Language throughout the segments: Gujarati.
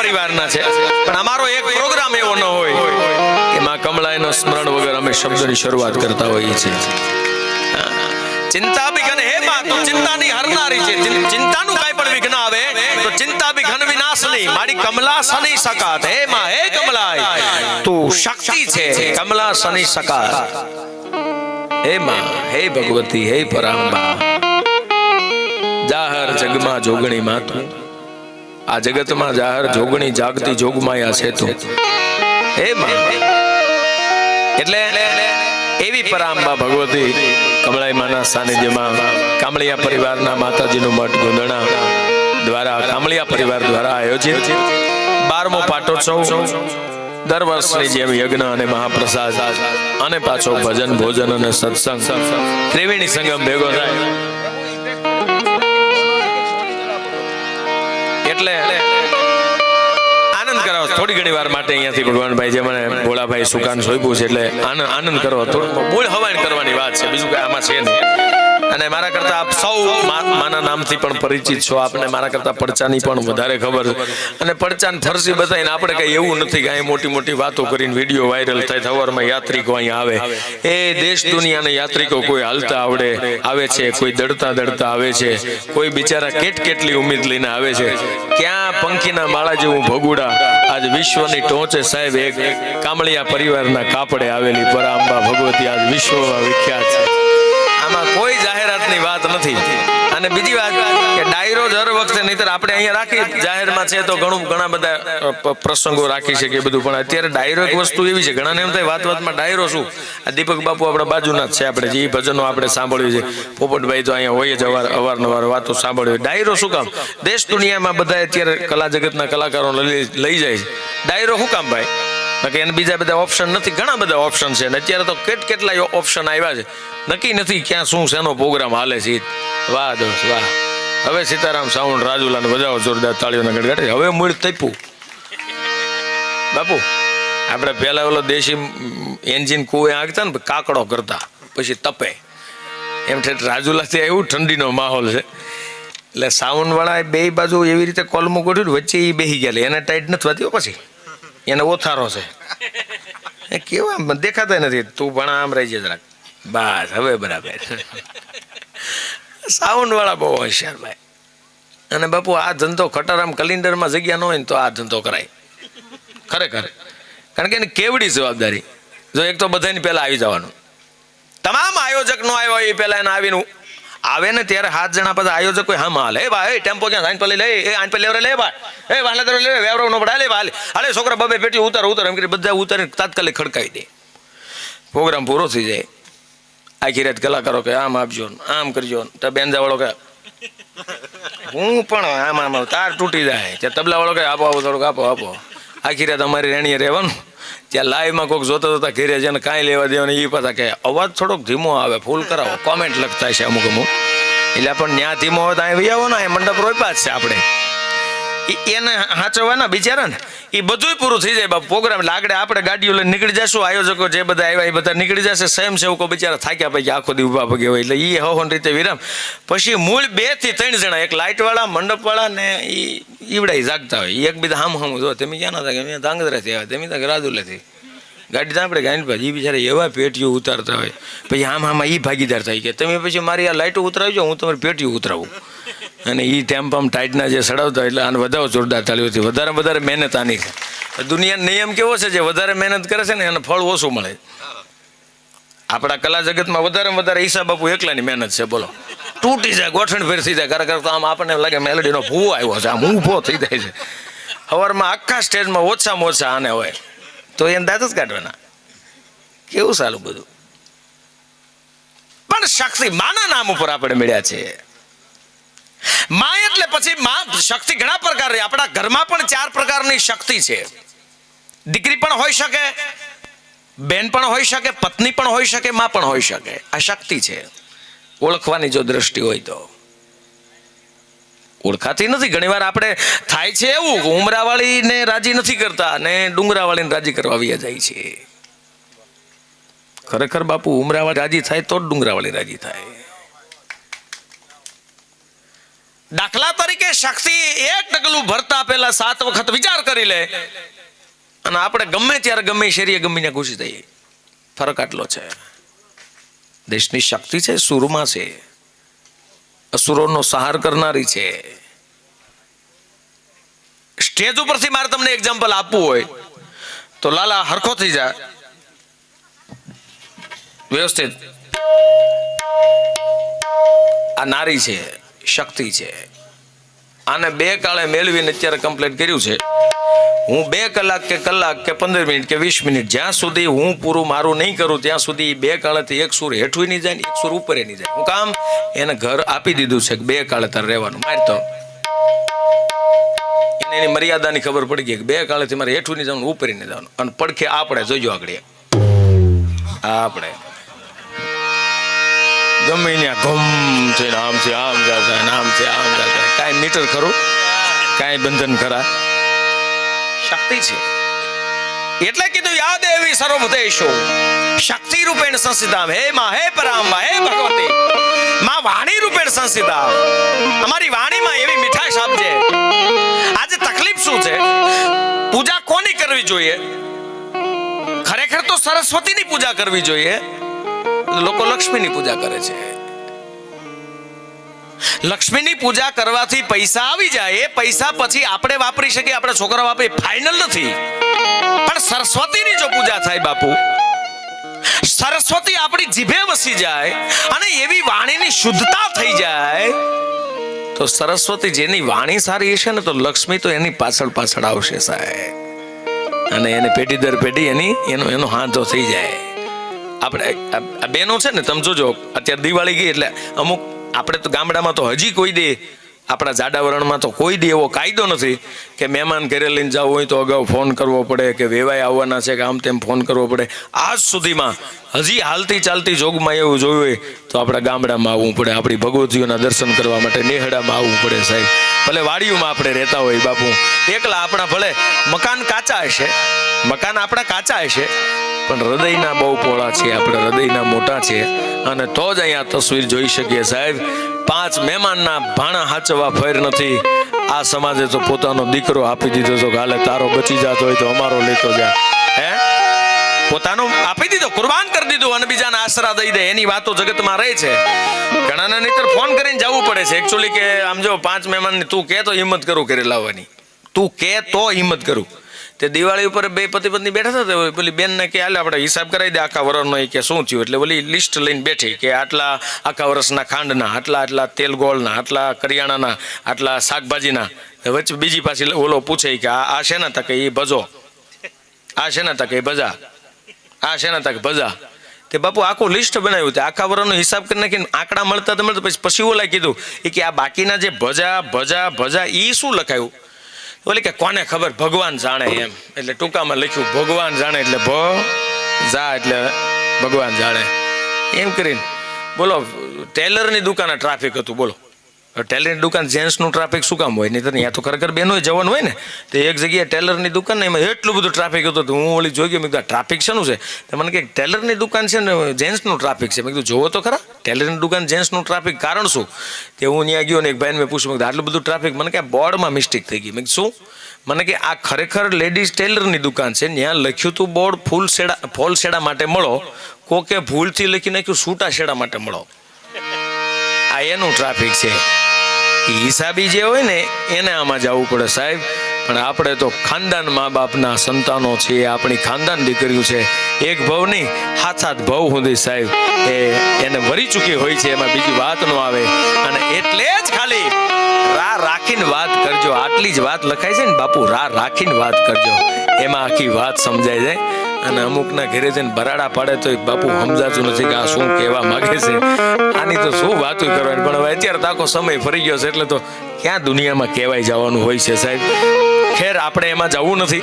પરિવારના છે. પણ અમારો એક પ્રોગ્રામ એવો ન હોય કે માં કમળાઈનો સ્મરણ વગર અમે શબ્દની શરૂઆત કરતા હોઈએ છીએ. ચિંતા વિઘન હે માં, તું ચિંતાની હરનારી છે. ચિંતાનું કાંઈ પણ વિઘ્ન આવે, તો ચિંતા વિઘન વિનાશની મારી કમલા સની સકાત. હે માં, હે કમલાય, તું શક્તિ છે. કમલા સની સકાત. હે માં, હે ભગવતી, હે પરાંબા. જાહર જગમાં જોગણી માં તું. આ જગતમાં જાહેર જોગણી જાગતી જોગમાયા છે તું. હે એટલે એવી પરાંબા ભગવતી કમળાઈ માના સાનિધ્યમાં કામળિયા પરિવારના માતાજીનું મઠ ગોંધણા દ્વારા કામળિયા પરિવાર દ્વારા આયોજિત બારમો પાટોત્સવ દર વર્ષની જેમ યજ્ઞ અને મહાપ્રસાદ અને પાછો ભજન ભોજન અને સત્સંગ ત્રિવેણી સંગમ ભેગો થાય. થોડી ઘણી વાર માટે અહીંયાથી ભગવાનભાઈ જે મને ભોળાભાઈ સુકાન સોંપ્યું છે એટલે આનંદ આનંદ કરો. થોડું બોલ હવાન કરવાની વાત છે. બીજું કઈ આમાં છે નહીં. અને મારા કરતા આપ સૌ માના નામથી પણ પરિચિત છો. આપને મારા કરતા પડચાની પણ વધારે ખબર અને પડચાન ફરસી બતાવીને આપણે કઈ એવું નથી કે અહીં મોટી મોટી વાતો કરીને વીડિયો વાયરલ થાય થવારમાં યાત્રિકો અહીંયા આવે. એ દેશ દુનિયાના યાત્રિકો કોઈ હાલતા આવડે, આવે છે, કોઈ દડતા દડતા આવે છે, કોઈ બિચારા કેટ કેટલી ઉમેદ લઈને આવે છે. ક્યાં પંખીના માળા જેવું ભગુડા આજ વિશ્વની ટોચે સાહેબ એક કામળિયા પરિવારના કાપડે આવેલી પરાંબા ભગવતી આજ વિશ્વમાં વિખ્યાત છે. આમાં કોઈ જાહેરાતની વાત નથી. અને બીજી વાત કે ડાયરો જ વખતે નહીતર આપણે અહીંયા રાખી જાહેરમાં છે તો ઘણું ઘણા બધા પ્રસંગો રાખી શકીએ બધું. પણ અત્યારે ડાયરો એક વસ્તુ એવી છે. ઘણાને એમ થાય વાત વાતમાં ડાયરો શું? આ દીપક બાપુ આપણા બાજુના જ છે આપણે જે ભજનો આપણે સાંભળ્યું છે. પોપટભાઈ તો અહીંયા હોય જ અવાર, અવારનવાર વાતો સાંભળ્યું ડાયરો શું કામ? દેશ દુનિયામાં બધા અત્યારે કલા જગતના કલાકારો લઈ જાય છે. ડાયરો શું કામ ભાઈ? બાકી એને બીજા બધા ઓપ્શન નથી? ઘણા બધા ઓપ્શન છે. અને અત્યારે તો કેટ કેટલાય ઓપ્શન આવ્યા છે. નક્કી નથી ક્યાં શું શેનો પ્રોગ્રામ હાલે છે વાહ દોસ્ત, વાહ. હવે સીતારામ સાઉન્ડ રાજુલાને બજાવો જોરદાર તાળીઓના ગડગડે હવે મૂળ તપ્યું. બાપુ, આપણે પહેલા ઓલો દેશી એન્જિન કુએ આગતા ને કાકડો કરતા, પછી તપે. એમ ઠેઠ રાજુલાથી આવ્યું, ઠંડીનો માહોલ છે. એટલે સાઉન્ડ વાળા બે બાજુ એવી રીતે કોલમું ગોઠવ્યું વચ્ચે એ બેસી ગયા એને ટાઈટ નથી થતી પછી. એને ઓથારો છે. એ કેવા દેખાતા નથી. તું પણ આમ રહી જાય જરાક. બસ, હવે બરાબર. વાળા બહુ હોશિયાર ભાઈ. અને બાપુ, આ ધંધો ખટારામ કલિન્ડરમાં જગ્યા ન હોય ને તો આ ધંધો કરાય. ખરેખર. કારણ કે એની કેવડી જવાબદારી. જો એક તો બધાની પહેલા આવી જવાનું. તમામ આયોજક નો આવ્યો એ પહેલાં એને આવીને આવે ને ત્યારે હાથ જણા પછી આયોજક કોઈ, હા હાલ એ ભાઈ ટેમ્પો ક્યાં સાઈન પર લે, એ આઈન પર લેવરે લે ભાઈ. એ વાલે તરફ લે વેવરો નો પડાય લે ભાઈ. હાલે, છોકરા બબે પેટી ઉતાર ઉતાર. એમ કરી બધા ઉતારીને તાત્કાલિક ખડકાવી દે. પ્રોગ્રામ પૂરો થઈ જાય. આખી રાત કલાકારો કે આમ આપજો આમ કરજો તો બેનજા વાળો કે હું પણ આમ આમ તાર તૂટી જાય. ત્યાં તબલા વાળો કે આપો આપો, થોડુંક આપો આપો. આખી રાત અમારી રેણીએ રહેવાનું ત્યાં લાઈવમાં કોઈક જોતા જોતા ઘેરે છે ને કાંઈ લેવા દેવાનું એ પાછા કે અવાજ થોડોક ધીમો આવે ફૂલ કરાવો. કોમેન્ટ લખતા છે અમુક અમુક. એટલે પણ ત્યાં ધીમો હોય તો અહીં આવો ને મંડપ રોપ્યા જ છે આપણે. એને હાચવવાના બિચારા ને એ બધું પૂરું થઈ જાય બાપુ. પ્રોગ્રામ એટલે આપણે ગાડીઓ લઈને નીકળી જશું, આયોજકો જે બધા આવ્યા એ બધા નીકળી જશે. સ્વયંસેવકો બિચારા થાક્યા પછી આખો દી ઊભા પગે હોય. એટલે એ હવન રીતે વિરામ. પછી મૂળ બેથી ત્રણ જણા, એક લાઇટવાળા વાળા મંડપ વાળા ને એ ઈવડાઈ જાગતા હોય. એક એકબીજા હામ હામ જો તમે ક્યાં ના થાય મેં ધાંગધ્રાથી આવ્યા. તમે ત્યાં રાજુલેથી ગાડી તો આપણે ગાડી એ બિચારા એવા પેટીઓ ઉતારતા હોય. પછી આમ આમાં એ ભાગીદાર થાય કે, તમે પછી મારી આ લાઇટો ઉતરાવજો, હું તમારી પેટીઓ ઉતરાવું. અને એ ટેમ્પામ ટાઈટના જે સડાવતા એટલે આને વધારે જોરદાર તાળીઓથી, વધારે વધારે મહેનત આની. દુનિયાનો નિયમ કેવો છે? જે વધારે મહેનત કરે છે ને, એને ફળ ઓછું મળે. આપણા કલા જગતમાં વધારે વધારે ઈસા બાપુ એકલાની મહેનત છે, બોલો. તૂટી જાય, ગોઠણ ફેર થઈ જાય. ખરેખર તો આમ આપણને લાગે મેલેડીનો ભૂવો આવ્યો છે, આમ ઊભો થઈ જાય છે. સવારમાં આખા સ્ટેજમાં ઓછામાં ઓછા આને હોય. તો એને દાંત જ કાઢવાના. કેવું સારું બધું? પણ શક્તિ માના નામ ઉપર આપણે મળ્યા છે. માં એટલે પછી માં શક્તિ ઘણા પ્રકારની આપણા ઘરમાં પણ ચાર પ્રકારની શક્તિ છે. દીકરી પણ હોઈ શકે, બેન પણ હોઈ શકે, પત્ની પણ હોઈ શકે, માં પણ હોઈ શકે. આ શક્તિ છે. ઓળખવાની જો દ્રષ્ટિ હોય તો. ઓળખાતી નથી. ઘણીવાર આપણે થાય છે એવું, ઉમરાવાળીને રાજી નથી કરતા અને ડુંગરાવાળીને રાજી કરવા આવ્યા જાય છે. ખરેખર બાપુ ઉમરાવાળી રાજી થાય તો જ ડુંગરાવાળી રાજી થાય. દાખલા તરીકે શક્તિ એક ડગલું ભરતા પહેલા સાત વખત વિચાર કરી લે. અને આપણે ગમે ત્યારે ગમે શેરીએ ગમીને ગમે ઘૂસી દઈએ ફરક આટલો છે. દેશની શક્તિ છે, સુરમાં છે. અસુરોનો સહાર કરનારી છે. સ્ટેજ ઉપરથી મારે તમને એક્ઝામ્પલ આપવું હોય. તો લાલા, હરખો થઈ જાય વ્યવસ્થિત. આ નારી છે. શક્તિ છે. આને બે કાળે મેળવીને અત્યારે કમ્પ્લીટ કર્યું છે. હું બે કલાક કે કલાક કે પંદર મિનિટ કે વીસ મિનિટ જ્યાં સુધી હું પૂરું મારું નહીં કરું, ત્યાં સુધી બે કાળેથી એક સુર હેઠું નહીં જાય ને એક સુર ઉપર નહીં જાય. હું કામ એને ઘર આપી દીધું છે બે કાળે તારે રહેવાનું. મારે તો. એને એની મર્યાદાની ખબર પડી ગઈ કે બે કાળેથી મારે હેઠું નહીં જવાનું, ઉપર નહીં જવાનું. અને પડખે આપણે જોજો આગળ આપણે. ગમે ત્યાં ઘમ છે આમ છે, આમ જતા આમ છે આમ જતા કાંઈ મીટર ખરું? કાંઈ બંધન ખરા? શક્તિ છે. એટલે કીધું, યાદ એવી સર્વભૂતેશો શક્તિ રૂપેણ સંસિધામ હે માં, હે પરામા હે ભગવતી. માં વાણી રૂપેણ સંસિધામ અમારી વાણીમાં એવી મીઠાશ આપજે આજે તકલીફ શું છે? પૂજા કોની કરવી જોઈએ? ખરેખર તો સરસ્વતીની પૂજા કરવી જોઈએ? લોકો લક્ષ્મીની પૂજા કરે છે. લક્ષ્મીની પૂજા કરવાથી પૈસા આવી જાય, એ પૈસા પછી આપણે વાપરી શકીએ, આપણે છોકરા વાપરી ફાઇનલ નથી. પણ સરસ્વતીની જો પૂજા થાય બાપુ, સરસ્વતી આપણી જીભે વસી જાય અને એવી વાણીની શુદ્ધતા થઈ જાય, તો સરસ્વતી જેની વાણી સારી હશે ને તો લક્ષ્મી તો એની પાછળ પાછળ આવશે સાહેબ. અને એને પેઢી દર પેઢી એની, એનો એનો હાથો થઈ જાય. આપણે, આ- બેનો છે ને, તમે જોજો, અત્યારે દિવાળી ગઈ એટલે અમુક, આપણે તો ગામડામાં તો હજી કોઈ દે, આપણા જાડા વરણમાં તો કોઈ દે એવો કાયદો નથી કે મહેમાન ઘરે લઈને જવું હોય તો અગાઉ ફોન કરવો પડે કે વેવાય આવવાના છે કે આમ તેમ ફોન કરવો પડે. આજ સુધીમાં હજી હાલતી ચાલતી જોગમાં એવું જોયું હોય તો આપણા ગામડામાં આવવું પડે, આપણી ભગવતીઓના દર્શન કરવા માટે નેહડામાં આવવું પડે સાહેબ. ભલે વાડીઓમાં આપણે રહેતા હોય બાપુ. એકલા આપણા ભલે મકાન કાચા હશે, મકાન આપણા કાચા હશે પણ હૃદયના બહુ પોળા છે, આપણે હૃદયના મોટા છે. અને તો જ અહીંયા તસવીર જોઈ શકીએ સાહેબ, પાંચ મહેમાનના ભાણા હાચવા ફેર નથી. આ સમાજે તો પોતાનો દીકરો આપી દીધો તો કાલે તારો બચી જાતો હોય તો અમારો લેતો જા. હે? પોતાનો આપી દીધો, કુરબાન કરી દીધું અને બીજાને આશરા દઈ દે, એની વાતો જગતમાં રહે છે. ઘણાને નહીતર ફોન કરીને જવું પડે છે. એકચ્યુઅલી કે આમ જો પાંચ મહેમાનની તું કે તો હિંમત કરું કરી લાવવાની. તું કે તો હિંમત કરું. તે દિવાળી ઉપર બે પતિ પત્ની બેઠા હતા પેલી બેનને કે હાલે આપણે હિસાબ કરાવી દે આખા વર્ષનો એ કે શું થયું? એટલે ઓલી લિસ્ટ લઈને બેઠી કે આટલા આખા વર્ષના ખાંડના, આટલા આટલા તેલ ગોળના, આટલા કરિયાણાના, આટલા શાકભાજીના. વચ્ચે બીજી પાછી ઓલો પૂછે કે આ શેના તકે એ ભજો? આ શેના તકે એ ભજા? આ શેના તક ભજા? તે બાપુ આખું લિસ્ટ બનાવ્યું તે આખા વર્ષનો હિસાબ કરી નાખીને આંકડા મળતા મળતા, પછી પછી ઓલા કીધું, એ કે આ બાકીના જે ભજા ભજા ભજા એ શું લખાયું? ઓલી કે કોને ખબર? ભગવાન જાણે એમ. એટલે ટૂંકામાં લખ્યું, ભગવાન જાણે એટલે ભ જા એટલે ભગવાન જાણે. એમ કરીને. બોલો, ટેલરની દુકાને ટ્રાફિક હતું, બોલો. ટેલરની દુકાન જેન્ટ્સનું ટ્રાફિક શું કામ હોય? નહીં તો ત્યાં તો ખરેખર બેનોય જવાનું હોય ને, તો એક જગ્યાએ ટેલરની દુકાન ને એમાં એટલું બધું ટ્રાફિક હતું તો હું ઓલી જોઈ ગયો, મેં કીધું ટ્રાફિક શેનું છે? તો મને કે, ટેલરની દુકાન છે ને, જેન્ટ્સનું ટ્રાફિક છે. મેં કીધું, જોવો તો ખરા, ટેલરની દુકાન જેન્ટ્સનું ટ્રાફિક કારણ શું? તે હું ત્યાં ગયો ને એક ભાઈને મેં પૂછ્યું આટલું બધું ટ્રાફિક મને કે બોર્ડમાં મિસ્ટેક થઈ ગઈ. મેં શું? મને કે, આ ખરેખર લેડીઝ ટેલરની દુકાન છે ત્યાં લખ્યું હતું બોર્ડ ફૂલ શેડા ફોલ શેડા માટે મળો, કોકે ભૂલથી લખી નાખ્યું છૂટા શેડા માટે મળો. આ એનું ટ્રાફિક છે. હિસાબી જે હોય ને, એને આમાં જવું પડે સાહેબ. પણ આપણે તો ખાનદાન મા બાપના સંતાનો છીએ, આપણી ખાનદાન દીકરીઓ છે. એક ભવ નહીં હાથ હાથ ભવ સુધી સાહેબ. એ, એને વરી ચૂકી હોય છે, એમાં બીજી વાત ન આવે. અને એટલે જ ખાલી રા રાખીને વાત કરજો. આટલી જ વાત લખાય છે ને બાપુ, રા રાખીને વાત કરજો. એમાં આખી વાત સમજાય જાય. અને અમુકના ઘરે જઈને બરાડા પાડે તો બાપુ સમજાતું નથી કે આ શું કહેવા માંગે છે. આની તો શું વાતો કરવાની? પણ હવે અત્યારે તાકો સમય ફરી ગયો છે, એટલે તો ક્યાં દુનિયામાં કહેવાય જવાનું હોય છે સાહેબ? ખેર, આપણે એમાં જવું નથી.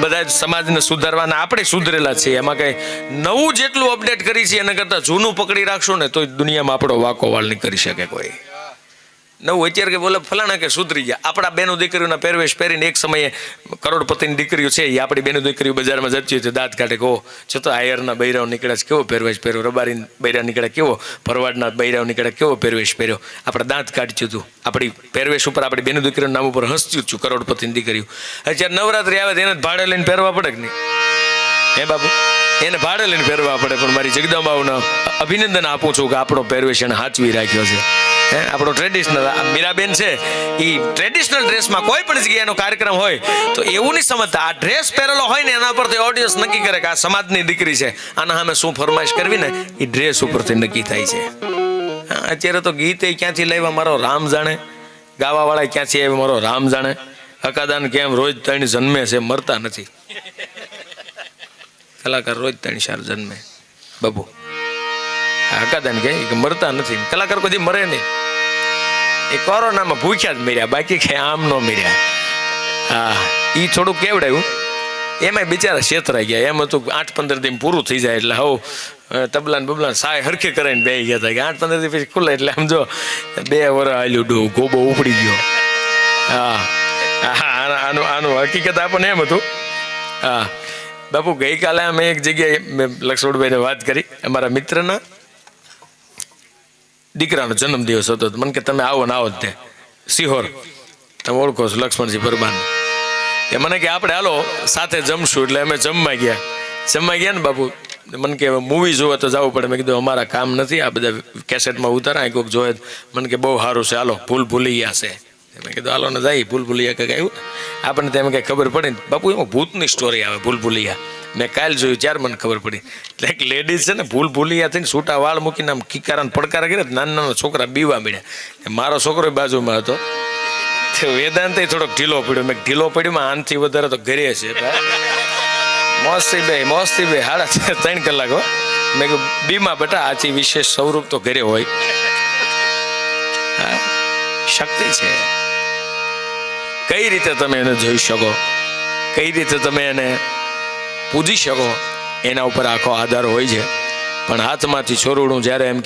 બધા જ સમાજને સુધારવાના આપણે સુધરેલા છીએ. એમાં કઈ નવું જેટલું અપડેટ કરી છે એના કરતાં જૂનું પકડી રાખશો ને તો દુનિયામાં આપણો વાકો વાળ નહીં કરી શકે કોઈ. નવું અત્યારે કે બોલે ફલાણા કે સુધરી ગયા. આપણા બેનો દીકરીઓના પહેરવેશ પહેરીને એક સમયે કરોડપતિની દીકરીઓ છે એ આપણી બેનો દીકરીઓ બજારમાં જતી હોય તો દાંત કાઢે કહો છતાં આયરના બૈરાઓ નીકળ્યા છે, કેવો પહેરવેશ પહેર્યો? રબારી બૈરા નીકળ્યા કેવો? ભરવાડના બૈરાઓ નીકળ્યા, કેવો પહેરવેશ પહેર્યો? આપણે દાંત કાઢ્યું હતું. આપણી પહેરવેશ ઉપર આપણી બેનો દીકરીઓના નામ ઉપર હસતું છું કરોડપતિની દીકરીઓ. અત્યારે નવરાત્રી આવે એને ભાડે લઈને પહેરવા પડે કે નહીં? હે બાબુ એને ભાડે લઈને પહેરવા પડે, પણ મારી જગદંબાઓને અભિનંદન આપું છું કે આપણો પહેરવેશ એને હાચવી રાખ્યો છે. હે, આપણો ટ્રેડિશનલ મીરાબેન છે એ ટ્રેડિશનલ ડ્રેસમાં કોઈ પણ જગ્યાએનો કાર્યક્રમ હોય, તો એવું નહીં સમજતા. આ ડ્રેસ પહેરેલો હોય ને, એના પરથી ઓડિયન્સ નક્કી કરે કે આ સમાજની દીકરી છે. આના સામે શું ફરમાઈશ કરવી ને એ ડ્રેસ ઉપરથી નક્કી થાય છે. અત્યારે તો ગીત એ ક્યાંથી લાવ્યા, મારો રામ જાણે. ગાવાવાળા ક્યાંથી આવ્યા, મારો રામ જાણે. હકાદાન કેમ રોજ ત્રણ જન્મે છે, મરતા નથી. કલાકાર રોજ ત્રણ ચાર જન્મે. બાબુ. હકાદાન કહે કે મરતા નથી. કલાકાર કોઈ મરે નહીં. એ કોરોનામાં ભૂખ્યા જ મર્યા, બાકી કે આમ ન મર્યા. હા એ થોડુંક કેવડાયું. એમાંય બિચારા છેતરાઈ ગયા. એમ હતું આઠ પંદર દિન પૂરું થઈ જાય એટલે હવ તબલા ને બબલા સાય હરખે કરીને બે ગયા હતા. કે આઠ પંદર દિવસ પછી ખુલ્લા એટલે આમ જો બે વર હાલ્યું ડો ગોબો ઉપડી ગયો. હા હા આનું આનું હકીકત આપણને એમ હતું. હા, બાપુ ગઈકાલે અમે એક જગ્યાએ, મેં લક્ષ્મણભાઈને વાત કરી, અમારા મિત્રના. દીકરાનો જન્મદિવસ હતો મને કે તમે આવો ને આવો જ તે. સિહોર તમે ઓળખો છો લક્ષ્મણજી પરમાન એ મને કે આપણે હાલો સાથે જમશું એટલે અમે જમવા ગયા. જમવા ગયા ને બાપુ મને કે મૂવી જોવે તો જવું પડે. મેં કીધું અમારા કામ નથી, આ બધા કેસેટમાં ઉતારા કોઈક જોવે. મને કે બહુ સારું છે, હાલો, ભૂલ ભૂલી ગયા છે. મેં કીધું, હાલો ને જાય, ભૂલભુલિયા કંઈક આવ્યું. આપણને તેમ કંઈ ખબર પડે ને, બાપુ, એમાં ભૂતની સ્ટોરી આવે, ભૂલભુલિયા. મેં કાલ જોયું ત્યારે મને ખબર પડી. એટલે એક લેડીઝ છે ને ભૂલ ભૂલિયા થઈને છૂટા વાળ મૂકીને આમ કિકારાને પડકાર કરે નાના નાના છોકરા બીવા મળ્યા. મારો છોકરો બાજુમાં હતો. વેદાંત થોડોક ઢીલો પડ્યો. મેં ઢીલો પડ્યો, માં આનથી વધારે તો ઘરે છે મોસ્તી બે મોસ્તી બે, હાડા ત્રણ કલાક, હો. મેં કીધું, બીમાં બેટા, આથી વિશેષ સ્વરૂપ તો ઘરે હોય. શક્તિ છે. કઈ રીતે તમે એને જોઈ શકો? કઈ રીતે તમે એને પૂજી શકો? એના ઉપર આખો આધાર હોય છે. પણ હાથમાંથી છોરવડું જ્યારે એમ